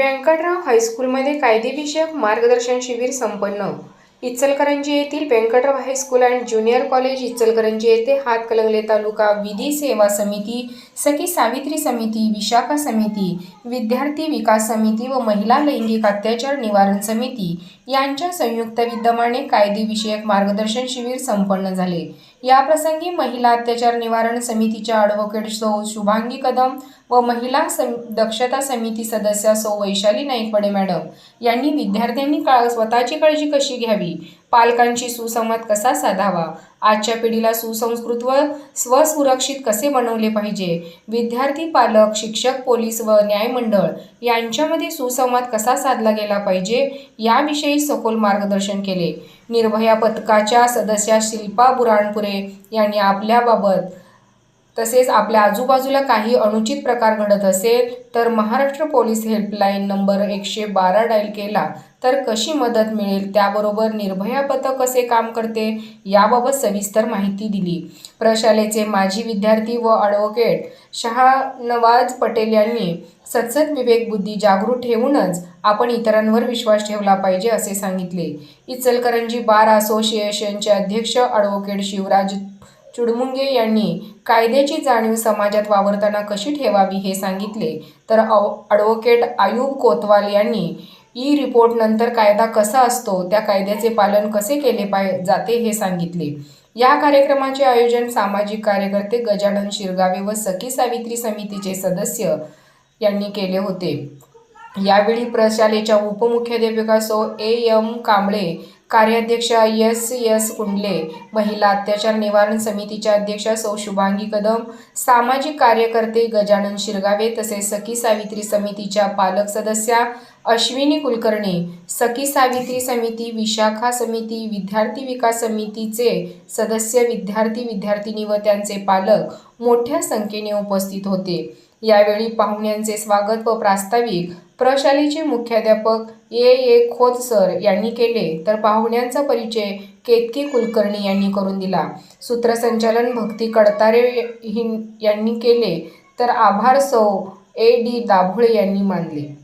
व्यंकटराव हायस्कूलमध्ये कायदेविषयक मार्गदर्शन शिबिर संपन्न. इचलकरंजी येथील Vyankatrao high school and junior college Ichalkaranji येथे हातकलंगले तालुका विधी सेवा समिती सखी सावित्री समिती विशाखा समिती विद्यार्थी विकास समिती व महिला लैंगिक अत्याचार निवारण समिती यांच्या संयुक्त विद्यमाने कायदेविषयक मार्गदर्शन शिबिर संपन्न झाले. याप्रसंगी महिला अत्याचार निवारण समितीच्या ॲडव्होकेट सौ शुभांगी कदम व महिला सम दक्षता समिती सदस्या सौ वैशाली नाईकवडे मॅडम यांनी विद्यार्थ्यांनी काळ स्वतःची काळजी कशी घ्यावी? पालकांशी सुसंवाद कसा साधावा? आजच्या पिढीला सुसंस्कृत व स्वसुरक्षित कसे बनवले पाहिजे? विद्यार्थी पालक शिक्षक पोलीस व न्यायमंडळ यांच्यामध्ये सुसंवाद कसा साधला गेला पाहिजे? याविषयी सखोल मार्गदर्शन केले. निर्भया पथकाच्या सदस्या शिल्पा बुराणपुरे यांनी आपल्याबाबत तसेच आपल्या आजूबाजूला काही अनुचित प्रकार घडत असेल तर महाराष्ट्र पोलीस हेल्पलाईन नंबर एकशे बारा डायल केला तर कशी मदत मिळेल? त्याबरोबर निर्भया पथक कसे काम करते? याबाबत सविस्तर माहिती दिली. प्रशालेचे माजी विद्यार्थी व ॲडव्होकेट शहानवाज पटेल यांनी सतसत विवेक बुद्धी जागृत ठेवूनच आपण इतरांवर विश्वास ठेवला पाहिजे असे सांगितले. इचलकरंजी बार असोसिएशनचे अध्यक्ष ॲडव्होकेट शिवराज चुडमुंगे यांनी कायद्याची जाणीव समाजात वावरताना कशी ठेवावी हे सांगितले तर अव ॲडव्होकेट आयुब कोतवाल यांनी ई रिपोर्ट नंतर कायदा कसा असतो त्या कायद्याचे पालन कसे केले पाय जाते हे सांगितले. या कार्यक्रमाचे आयोजन सामाजिक कार्यकर्ते गजानन शिरगावे व सखी सावित्री समितीचे सदस्य यांनी केले होते. यावेळी प्रशालेच्या उपमुख्याध्यापिका सो ए एम कांबळे कार्याध्यक्षा एस एस कुंडले महिला अत्याचार निवारण समितीच्या अध्यक्षा सौ शुभांगी कदम सामाजिक कार्यकर्ते गजानन शिरगावे तसेच सखी सावित्री समितीच्या पालक सदस्या अश्विनी कुलकर्णी सखी सावित्री समिती विशाखा समिती विद्यार्थी विकास समितीचे सदस्य विद्यार्थी विद्यार्थिनी व त्यांचे पालक मोठ्या संख्येने उपस्थित होते. यावेळी पाहुण्यांचे स्वागत व प्रास्ताविक. प्रशालेचे मुख्याध्यापक ए. ए. खोत सर यांनी केले. तर पाहुण्यांचा परिचय केतकी कुलकर्णी यांनी करून दिला. सूत्रसंचालन भक्ती कडतारे हिं यांनी केले. तर आभार सौ ए. डी. दाभोळे यांनी मानले.